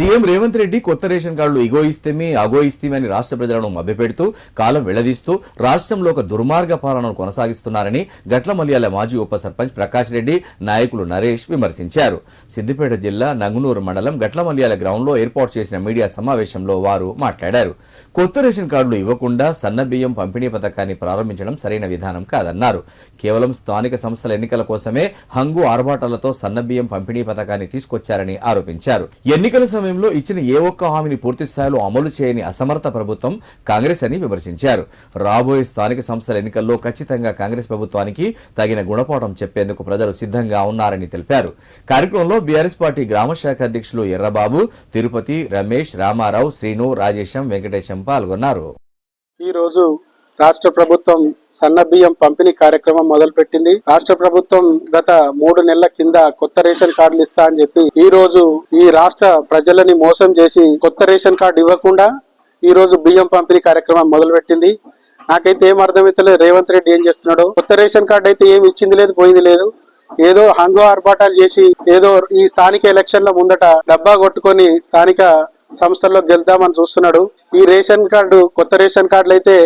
CM Revanth Reddy కొత్త ration కార్డులు ఇగో ఇస్తేమి అగో ఇస్తేమి అని రాష్ట్ర ప్రజలను మభ్యపెడుతూ కాలం వెళ్ళదీస్తూ రాష్ట్రంలో ఒక దుర్మార్గ పాలనను కొనసాగిస్తున్నారని గట్ల మల్యాల మాజీ ఉప సర్పంచ్ ప్రకాష్ రెడ్డి నాయకులు నరేష్ విమర్శించారు. సిద్దిపేట జిల్లా నంగునూరు మండలం గట్ల మల్యాల గ్రౌండ్లో ఏర్పాటు చేసిన మీడియా సమావేశంలో వారు మాట్లాడారు. కొత్త రేషన్ కార్డులు ఇవ్వకుండా సన్న బియ్యం పంపిణీ పథకాన్ని ప్రారంభించడం సరైన విధానం కాదన్నారు. కేవలం స్థానిక సంస్థల ఎన్నికల కోసమే హంగు ఆర్భాటాలతో సన్న బియ్యం పంపిణీ పథకాన్ని తీసుకొచ్చారని ఆరోపించారు. ఎన్నికల సమయంలో ఇచ్చిన ఏ ఒక్క హామీని పూర్తి స్థాయిలో అమలు చేయని అసమర్థ ప్రభుత్వం కాంగ్రెస్ అని విమర్శించారు. రాబోయే స్థానిక సంస్థల ఎన్నికల్లో ఖచ్చితంగా కాంగ్రెస్ ప్రభుత్వానికి తగిన గుణపాఠం చెప్పేందుకు ప్రజలు సిద్ధంగా ఉన్నారని తెలిపారు. కార్యక్రమంలో బీఆర్ఎస్ పార్టీ గ్రామ శాఖ అధ్యక్షులు ఎర్రబాబు తిరుపతి రమేష్ రామారావు శ్రీను రాజేశం వెంకటేశం పాల్గొన్నారు. ఈ రోజు రాష్ట్ర ప్రభుత్వం సన్న బియ్యం పంపిణీ కార్యక్రమం మొదలుపెట్టింది. రాష్ట్ర ప్రభుత్వం గత మూడు నెలల కింద కొత్త రేషన్ కార్డులు ఇస్తా అని చెప్పి ఈ రోజు ఈ రాష్ట్ర ప్రజలని మోసం చేసి కొత్త రేషన్ కార్డు ఇవ్వకుండా ఈ రోజు బియ్యం పంపిణీ కార్యక్రమం మొదలుపెట్టింది. నాకైతే ఏం అర్థమైతలేదు. రేవంత్ రెడ్డి ఏం చేస్తున్నాడు. కొత్త రేషన్ కార్డు అయితే ఏమి ఇచ్చింది లేదు పోయింది లేదు. ఏదో హంగు ఆర్భాటాలు చేసి ఏదో ఈ స్థానిక ఎలక్షన్ల ముందట డబ్బా కొట్టుకొని స్థానిక సంస్థల్లో గెలుద్దామని చూస్తున్నాడు. ఈ రేషన్ కార్డు కొత్త రేషన్ కార్డులు అయితే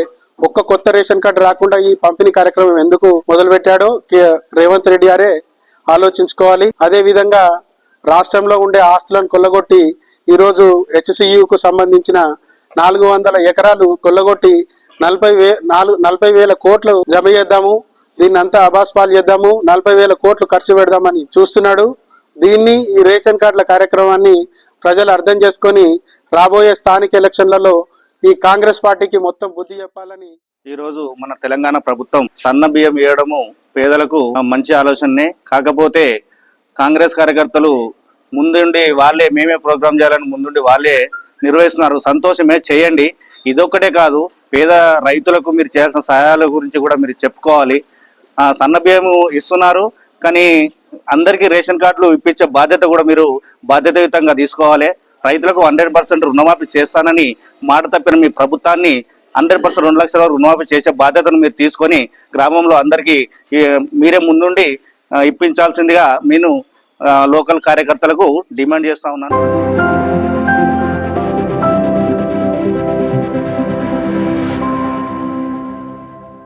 ఒక్క కొత్త రేషన్ కార్డు రాకుండా ఈ పంపిణీ కార్యక్రమం ఎందుకు మొదలు పెట్టాడో కే- రేవంత్ రెడ్డి గారే ఆలోచించుకోవాలి. అదే విధంగా రాష్ట్రంలో ఉండే ఆస్తులను కొల్లగొట్టి ఈరోజు హెచ్సియుకు సంబంధించిన నాలుగు వందల ఎకరాలు కొల్లగొట్టి నలభై వే నాలుగు నలభై వేల కోట్లు జమ చేద్దాము. దీన్ని అంతా అబాస్పాలు చేద్దాము. నలభై వేల కోట్లు ఖర్చు పెడదామని చూస్తున్నాడు. దీన్ని ఈ రేషన్ కార్డుల కార్యక్రమాన్ని ప్రజలు అర్థం చేసుకొని రాబోయే స్థానిక ఎలక్షన్లలో ఈ కాంగ్రెస్ పార్టీకి మొత్తం బుద్ధి చెప్పాలని ఈ రోజు మన తెలంగాణ ప్రభుత్వం సన్న బియ్యం వేయడము పేదలకు మంచి ఆలోచననే. కాకపోతే కాంగ్రెస్ కార్యకర్తలు ముందుండి వాళ్ళే మేమే ప్రోగ్రామ్ చేయాలని ముందుండి వాళ్ళే నిర్వహిస్తున్నారు. సంతోషమే చేయండి. ఇదొక్కటే కాదు పేద రైతులకు మీరు చేయాల్సిన సహాయాల గురించి కూడా మీరు చెప్పుకోవాలి. ఆ, సన్న బియ్యం ఇస్తున్నారు కానీ అందరికీ రేషన్ కార్డులు ఇప్పించే బాధ్యత కూడా మీరు బాధ్యతాయుతంగా తీసుకోవాలి. రైతులకు హండ్రెడ్ పర్సెంట్ రుణమాఫీ చేస్తానని మాట తప్పిన మీ ప్రభుత్వాన్ని హండ్రెడ్ పర్సెంట్ రెండు లక్షల వరకు రుణమాఫీ చేసే బాధ్యతను మీరు తీసుకొని గ్రామంలో అందరికీ మీరే ముందుండి ఇప్పించాల్సిందిగా నేను లోకల్ కార్యకర్తలకు డిమాండ్ చేస్తా ఉన్నాను.